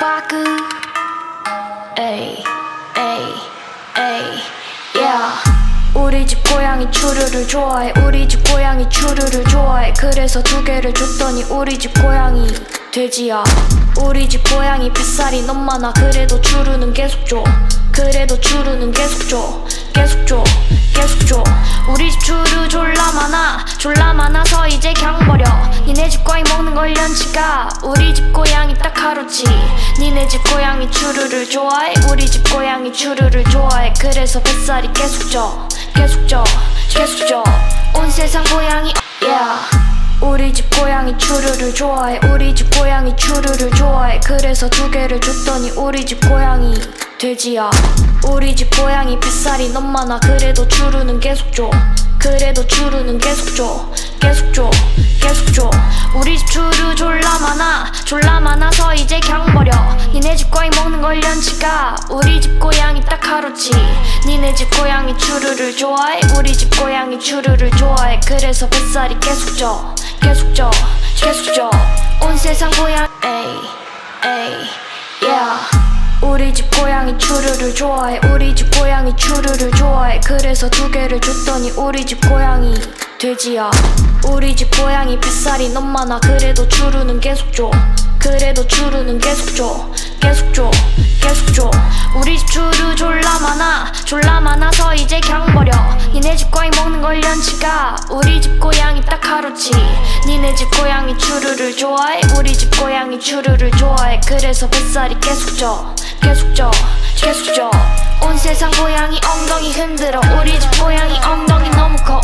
바그 에이 에이 에이 yeah. 우리 집 고양이 추루를 좋아해. 우리 집 고양이 추루를 좋아해. 그래서 두 개를 줬더니 우리 집 고양이 돼지야. 우리 집 고양이 뱃살이 너무 많아. 그래도 추루는 계속 줘. 그래도 추루는 계속 줘. 계속 줘 졸라 많아서 이제 그냥 버려. 니네 집 고양이 먹는 걸 연치가. 우리 집 고양이 딱 하루치 니네 집 고양이 추루를 좋아해. 우리 집 고양이 추루를 좋아해. 그래서 뱃살이 계속 쪄. 계속 쪄. 계속 쪄온 세상 고양이 yeah. 우리 집 고양이 추루를 좋아해. 우리 집 고양이 추루를 좋아해. 그래서 두 개를 줬더니 우리 집 고양이 돼지야. 우리 집 고양이 뱃살이 너무 많아. 그래도 추루는 계속 줘. 그래도 추루는 계속 줘. 계속 줘. 계속 줘. 우리 집 추루 졸라 많아. 졸라 많아서 이제 그냥 버려. 니네 집 고양이 먹는 걸 연치가 우리 집 고양이 딱 하루치. 니네 집 고양이 추루를 좋아해? 우리 집 고양이 추루를 좋아해. 그래서 뱃살이 계속 쪄. 계속 쪄. 계속 쪄온 세상 고양 에이 에이 yeah 우리 집 고양이 추루를 좋아해. 우리 집 고양이 추루를 좋아해. 그래서 두 개를 줬더니 우리 집 고양이 돼지야. 우리 집 고양이 뱃살이 너무 많아. 그래도 추루는 계속 줘. 그래도 추루는 계속 줘. 계속 줘. 계속 줘. 우리 집 추루 졸라 많아. 졸라 많아서 이제 그냥 버려. 니네 집 고양이 먹는 걸 연치가. 우리 집 고양이 딱 하루치. 니네 집 고양이 추루를 좋아해. 우리 집 고양이 추루를 좋아해. 그래서 뱃살이 계속 쪄 계속 쪄 계속 쪄온 세상 고양이 엉덩이 흔들어. 우리 집 고양이 엉덩이 너무 커